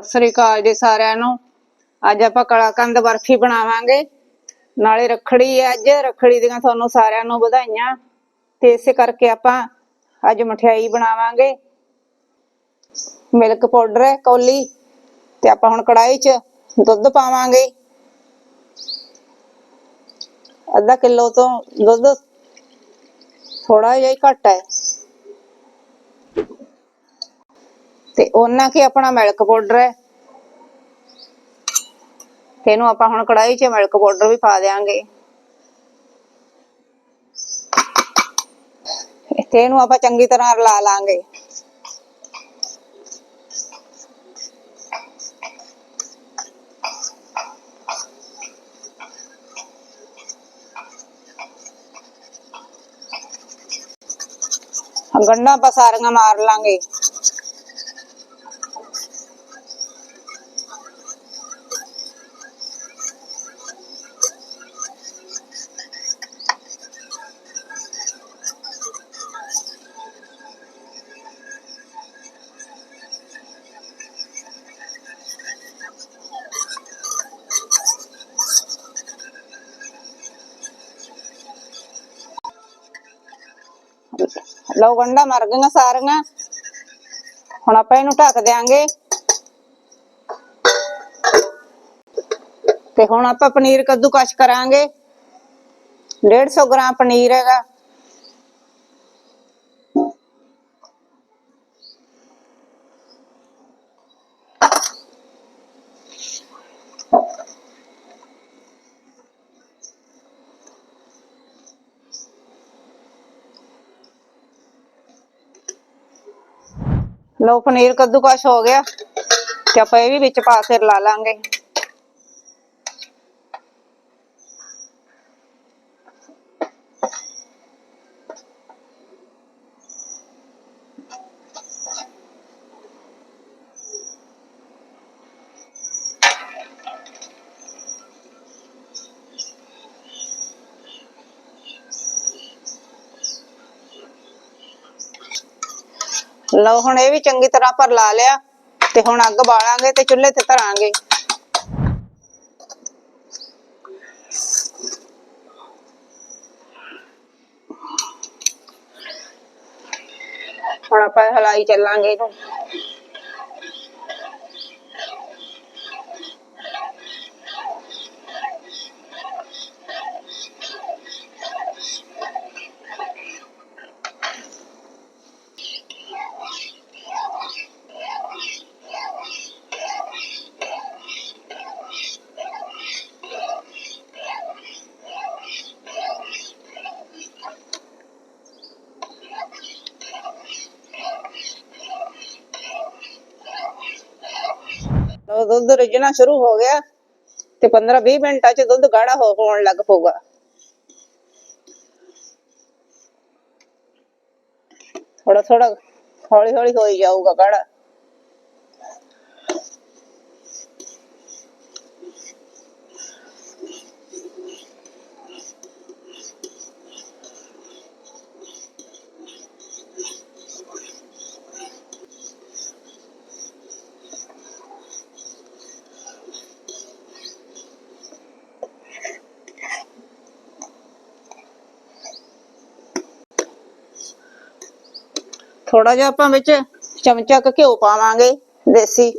ਸਤਿ ਸ੍ਰੀ ਅਕਾਲ ਜੀ ਸਾਰਿਆਂ ਨੂੰ। ਅੱਜ ਆਪਾਂ ਕਲਾਕੰਦ ਬਰਫੀ ਬਣਾਵਾਂਗੇ। ਨਾਲੇ ਰੱਖੜੀ ਹੈ ਅੱਜ। ਰੱਖੜੀ ਦੀਆਂ ਤੁਹਾਨੂੰ ਸਾਰਿਆਂ ਨੂੰ ਵਧਾਈਆਂ। ਤੇ ਇਸੇ ਕਰਕੇ ਆਪਾਂ ਅੱਜ ਮਠਿਆਈ ਬਣਾਵਾਂਗੇ। ਮਿਲਕ ਪਾਊਡਰ ਹੈ, ਕੌਲੀ। ਤੇ ਆਪਾਂ ਹੁਣ ਕੜਾਈ 'ਚ ਦੁੱਧ ਪਾਵਾਂਗੇ। ਅੱਧਾ ਕਿਲੋ ਤੋਂ ਦੁੱਧ ਥੋੜਾ ਜਿਹਾ ਹੀ ਘੱਟ ਹੈ। ਤੇ ਉਹਨਾਂ ਕੀ ਆਪਣਾ ਮਿਲਕ ਪਾਊਡਰ ਹੈ? ਤੇ ਇਹਨੂੰ ਆਪਾਂ ਹੁਣ ਕੜਾਈ 'ਚ ਮਿਲਕ ਪਾਊਡਰ ਵੀ ਪਾ ਦੇਾਂਗੇ ਤੇ ਇਹਨੂੰ ਆਪਾਂ ਚੰਗੀ ਤਰ੍ਹਾਂ ਰਲਾ ਲਾਂਗੇ। ਗੰਢਾਂ ਆਪਾਂ ਸਾਰੀਆਂ ਮਾਰ ਲਾਂਗੇ। ਲਓ ਗੰਢਾਂ ਮਰ ਗਈਆਂ ਸਾਰੀਆਂ। ਹੁਣ ਆਪਾਂ ਇਹਨੂੰ ਢੱਕ ਦੇਾਂਗੇ ਤੇ ਹੁਣ ਆਪਾਂ ਪਨੀਰ ਕੱਦੂਕਸ਼ ਕਰਾਂਗੇ। 150 ਗ੍ਰਾਮ ਪਨੀਰ ਹੈਗਾ। ਲਓ ਪਨੀਰ ਕੱਦੂਕਸ਼ ਹੋ ਗਿਆ ਤੇ ਆਪਾਂ ਇਹ ਵੀ ਵਿੱਚ ਪਾ ਕੇ ਲਾ ਲਾਂਗੇ। ਲਓ ਹੁਣ ਇਹ ਵੀ ਚੰਗੀ ਤਰ੍ਹਾਂ ਪਰ ਲਾ ਲਿਆ ਤੇ ਹੁਣ ਅੱਗ ਬਾਲਾਂਗੇ ਤੇ ਚੁੱਲ੍ਹੇ ਤੇ ਧਰਾਂਗੇ। ਹੁਣ ਆਪਾਂ ਹਲਾਈ ਚੱਲਾਂਗੇ ਇਹਨੂੰ। ਦੁੱਧ ਰਿੱਝਣਾ ਸ਼ੁਰੂ ਹੋ ਗਿਆ ਤੇ 15 20 ਮਿੰਟਾਂ ਚ ਦੁੱਧ ਗਾੜਾ ਹੋ ਹੋਣ ਲੱਗ ਪਊਗਾ। ਥੋੜਾ ਥੋੜਾ ਹੌਲੀ ਹੌਲੀ ਹੋਈ ਜਾਊਗਾ ਗਾੜਾ। ਥੋੜਾ ਜਿਹਾ ਆਪਾਂ ਵਿੱਚ ਚਮਚਾ ਕੁ ਘਿਓ ਪਾਵਾਂਗੇ ਦੇਸੀ।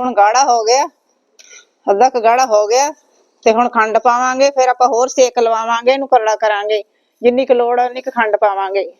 ਹੁਣ ਗਾੜਾ ਹੋ ਗਿਆ। ਅੱਧਾ ਕ ਗਾੜਾ ਹੋ ਗਿਆ ਤੇ ਹੁਣ ਖੰਡ ਪਾਵਾਂਗੇ, ਫਿਰ ਆਪਾਂ ਹੋਰ ਸੇਕ ਲਵਾਵਾਂਗੇ, ਇਹਨੂੰ ਕਰੜਾ ਕਰਾਂਗੇ। ਜਿੰਨੀ ਕੁ ਲੋੜ ਹੈ ਉਨੀ ਕੁ ਖੰਡ ਪਾਵਾਂਗੇ।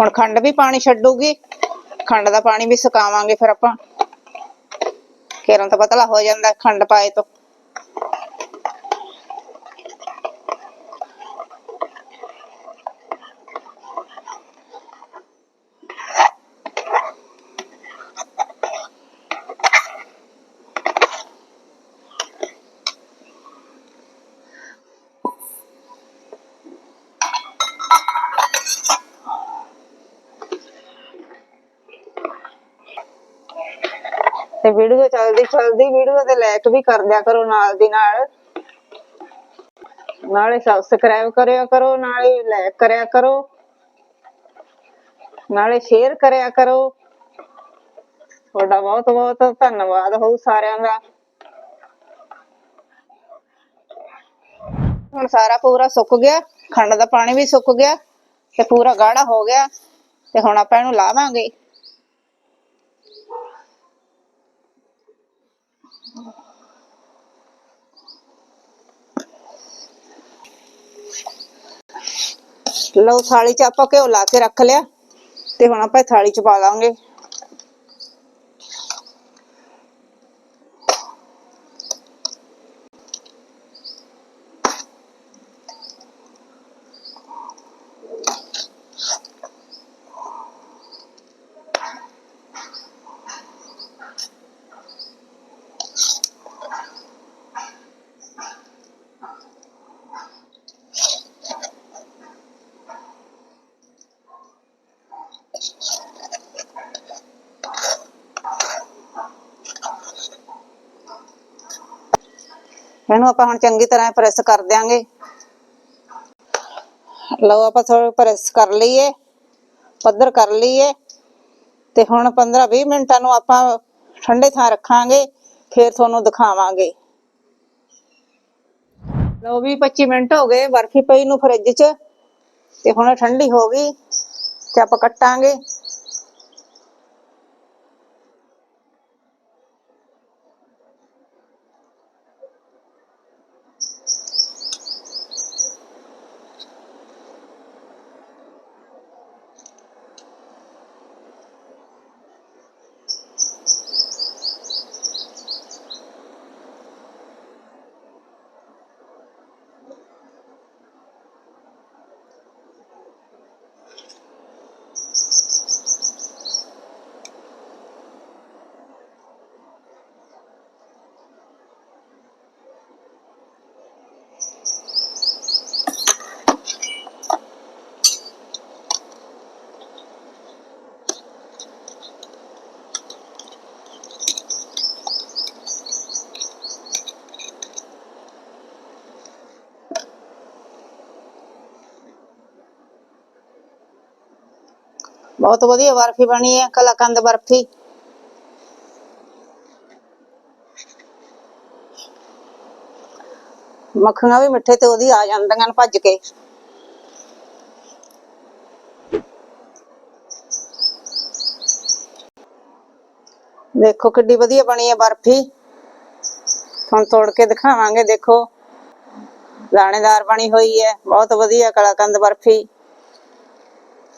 ਹੁਣ ਖੰਡ ਵੀ ਪਾਣੀ ਛੱਡੂਗੀ, ਖੰਡ ਦਾ ਪਾਣੀ ਵੀ ਸੁਕਾਵਾਂਗੇ ਫਿਰ ਆਪਾਂ। ਕੇਰਾਂ ਤਾਂ ਪਤਲਾ ਹੋ ਜਾਂਦਾ ਖੰਡ ਪਾਏ ਤੋਂ ਤੇ ਵੀਡੀਓ ਚੱਲਦੀ ਚੱਲਦੀ ਵੀਡੀਓ ਤੇ ਲਾਇਕ ਵੀ ਕਰ ਦਿਆ ਕਰੋ ਨਾਲ ਦੀ ਨਾਲ। ਨਾਲੇ ਸਬਸਕ੍ਰਾਈਬ ਕਰਿਆ ਕਰੋ, ਨਾਲੇ ਲਾਇਕ ਕਰਿਆ ਕਰੋ। ਨਾਲੇ ਸ਼ੇਅਰ ਕਰਿਆ ਕਰੋ। ਤੁਹਾਡਾ ਬਹੁਤ ਬਹੁਤ ਧੰਨਵਾਦ ਹੋਊ ਸਾਰਿਆਂ ਦਾ। ਹੁਣ ਸਾਰਾ ਪੂਰਾ ਸੁੱਕ ਗਿਆ, ਖੰਡ ਦਾ ਪਾਣੀ ਵੀ ਸੁੱਕ ਗਿਆ ਤੇ ਪੂਰਾ ਗਾੜਾ ਹੋ ਗਿਆ ਤੇ ਹੁਣ ਆਪਾਂ ਇਹਨੂੰ ਲਾਵਾਂਗੇ। ਲਓ ਥਾਲੀ 'ਚ ਆਪਾਂ ਘਿਓ ਲਾ ਕੇ ਰੱਖ ਲਿਆ ਤੇ ਹੁਣ ਆਪਾਂ ਥਾਲੀ 'ਚ ਪਾ ਲਾਂਗੇ। ਇਹਨੂੰ ਆਪਾਂ ਹੁਣ ਚੰਗੀ ਤਰ੍ਹਾਂ ਪ੍ਰੈਸ ਕਰ ਦਿਆਂਗੇ। ਲਓ ਆਪਾਂ ਥੋੜਾ ਪ੍ਰੈਸ ਕਰ ਲਈਏ, ਪੱਧਰ ਕਰ ਲਈਏ ਤੇ ਹੁਣ 15-20 ਮਿੰਟਾਂ ਨੂੰ ਆਪਾਂ ਠੰਡੇ ਥਾਂ ਰੱਖਾਂਗੇ, ਫਿਰ ਤੁਹਾਨੂੰ ਦਿਖਾਵਾਂਗੇ। ਲਓ ਵੀ 25 ਮਿੰਟ ਹੋ ਗਏ, ਬਰਫੀ ਪਈ ਨੂੰ ਫਰਿੱਜ 'ਚ ਤੇ ਹੁਣ ਠੰਡੀ ਹੋ ਗਈ ਤੇ ਆਪਾਂ ਕੱਟਾਂਗੇ। ਬਹੁਤ ਵਧੀਆ ਬਰਫੀ ਬਣੀ ਹੈ, ਕਲਾਕੰਦ ਬਰਫੀ। ਮੱਖੀਆਂ ਵੀ ਮਿੱਠੇ ਤੇ ਉਹਦੀ ਆ ਜਾਂਦੀਆਂ ਨੇ ਭੱਜ ਕੇ। ਦੇਖੋ ਕਿੱਡੀ ਵਧੀਆ ਬਣੀ ਹੈ ਬਰਫੀ। ਹੁਣ ਤੋੜ ਕੇ ਦਿਖਾਵਾਂਗੇ, ਦੇਖੋ। ਦਾਣੇਦਾਰ ਬਣੀ ਹੋਈ ਹੈ, ਬਹੁਤ ਵਧੀਆ ਕਲਾਕੰਦ ਬਰਫੀ।